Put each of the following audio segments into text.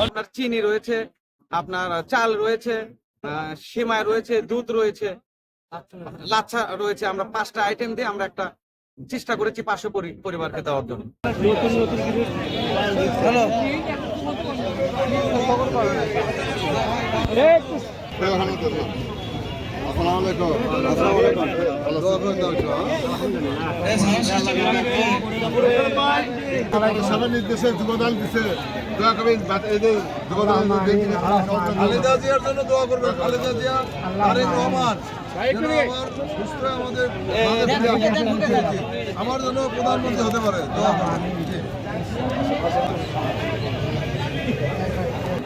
আপনার চিনি রয়েছে আপনার চাল রয়েছে আহ, সেমাই রয়েছে দুধ রয়েছে লাচ্ছা রয়েছে। আমরা পাঁচটা আইটেম দিয়ে আমরা একটা চেষ্টা করেছি পাঁচশো পরি- পরিবারকে দেওয়ার জন্য। সবার নির্দেশে দিছে। দোয়া করবেন খালেদা জিয়ার জন্য দোয়া করবেন খালেদা জিয়া তারেক রহমান। আমার জন্য প্রধানমন্ত্রী হতে পারে। দোয়া করবেন।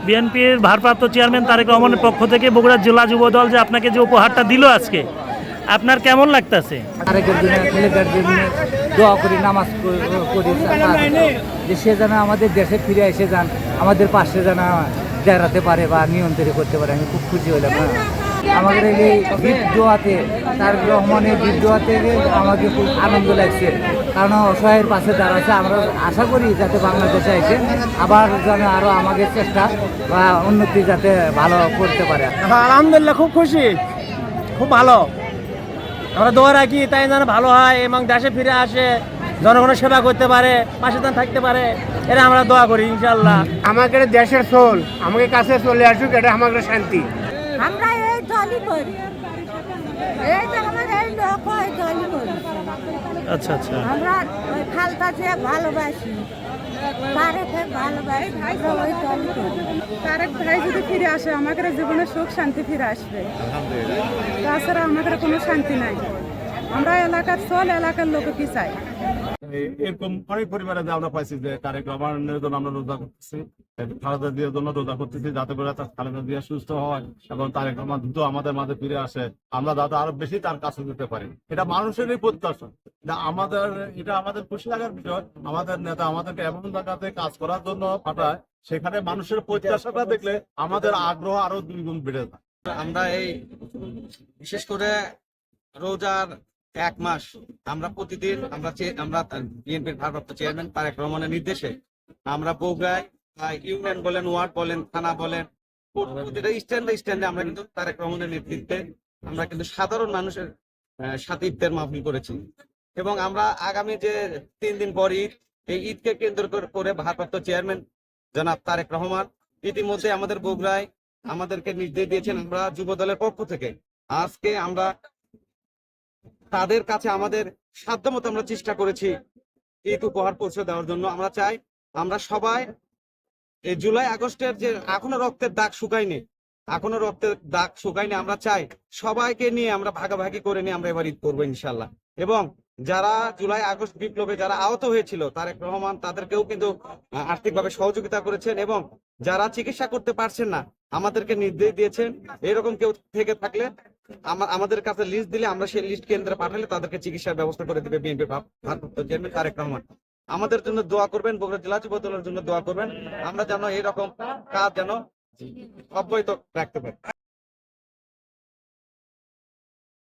বিএনপির ভারপ্রাপ্ত চেয়ারম্যান তারেক রহমানের পক্ষ থেকে বগুড়া জেলা যুব দল যে আপনাকে যে উপহারটা দিল আজকে, আপনার কেমন লাগতেছে? দোয়া করি, নামাজ করি যে সে যেন আমাদের দেশে ফিরে এসে যান, আমাদের পাশে যেন দাঁড়াতে পারে বা নিয়ন্ত্রণ করতে পারে, আমি খুব খুশি হলাম হ্যাঁ। আমাদের এই ঈদ দোয়াতে তারেক রহমানের ঈদ দোয়াতে আমাকে খুব আনন্দ লাগছে। কারণ অসহায়ের পাশে দাঁড়াচ্ছে। আমরা আশা করি যাতে বাংলাদেশে এসে আবার যেন আরও আমাদের চেষ্টা বা উন্নতি যাতে ভালো করতে পারে। হ্যাঁ আলহামদুলিল্লাহ খুব খুশি। খুব ভালো। আমরা দোয়া রাখি তাই যেন ভালো হয় এবং দেশে ফিরে আসে জনগণের সেবা করতে পারে পাশে যেন থাকতে পারে এটা আমরা দোয়া করি ইনশাল্লাহ আমাকে দেশের সোল আমাকে কাছে চলে আসুক এটা আমাকে শান্তি। আমরা এই দলই করি এই যে আমার এই লোক করি আচ্ছা আচ্ছা। আমরা ওই ভালোবাসি। তারেকে ভালোবাসি। আমরা ওই দলই করি তারেক ভাই যদি ফিরে আসে আমাদের জীবনে সুখ শান্তি ফিরে আসবে। তাছাড়া আমাদের কোনো শান্তি নাই। আমরা এলাকার সল এলাকার লোক কি চাই? এরকম অনেক পরিবারে আমরা পাইছি যে তারেক রহমানের জন্য আমরা রোজা করতেছি খালেদা জিয়ার জন্য রোজা করতেছি যাতে করে তার খালেদা জিয়া সুস্থ হয় এবং তারেক রহমান দ্রুত আমাদের মাঝে ফিরে আসে। আমরা যাতে আরও বেশি তার কাছে যেতে পারি। এটা মানুষেরই প্রত্যাশা। আমাদের, এটা আমাদের খুশি লাগার বিষয়। আমাদের নেতা আমাদেরকে এমন জায়গাতে কাজ করার জন্য পাঠায়, সেখানে মানুষের প্রত্যাশাটা দেখলে আমাদের আগ্রহ আরও দুই গুণ বেড়ে যায়। আমরা এই, বিশেষ করে রোজার এক মাস আমরা প্রতিদিন আমরা আমরা বিএনপির ভারপ্রাপ্ত চেয়ারম্যান তারেক রহমানের নির্দেশে আমরা বগুড়ায় ইউনিয়ন বলেন, ওয়ার্ড বলেন, থানা বলেন প্রতিটা স্ট্যান্ডে স্ট্যান্ডে আমরা কিন্তু তারেক রহমানের নেতৃত্বে আমরা কিন্তু সাধারণ মানুষের সাথে মাহফিল করেছি। এবং আমরা আগামী যে তিন দিন পর ঈদ, এই ঈদকে কেন্দ্র করে ভারপ্রাপ্ত চেয়ারম্যান জনাব তারেক রহমান ইতিমধ্যে আমাদের বগুড়ায় আমাদেরকে নির্দেশ দিয়েছেন আমরা যুব দলের পক্ষ থেকে। আজকে আমরা তাদের কাছে আমাদের সাধ্যমতো আমরা চেষ্টা করেছি ঈদ উপহার পৌঁছে দেওয়ার জন্য। আমরা চাই আমরা সবাই এই জুলাই আগস্টের যে এখনও রক্তের দাগ শুকায়নি, এখনও রক্তের দাগ শুকায়নি, আমরা চাই সবাইকে নিয়ে আমরা ভাগাভাগি করে নিয়ে আমরা এবার ঈদ করব ইনশাল্লাহ এবং যারা জুলাই আগস্ট বিপ্লবে যারা আহত হয়েছিল, তারেক রহমান তাদেরকেও কিন্তু আর্থিকভাবে সহযোগিতা করেছেন এবং যারা চিকিৎসা করতে পারছেন না, আমাদেরকে নির্দেশ দিয়েছেন, এরকম কেউ থেকে থাকলে আমাদের কাছে লিস্ট দিলে আমরা সেই লিস্ট কেন্দ্রে পাঠালে তাদেরকে চিকিৎসার ব্যবস্থা করে দিবে বিএনপি ভারপ্রাপ্ত চেয়ারম্যান তারেক রহমান। আমাদের জন্য দোয়া করবেন, বগুড়া জেলা যুব দলের জন্য দোয়া করবেন। আমরা যেন এরকম কাজ যেন অব্যাহত রাখতে পারি।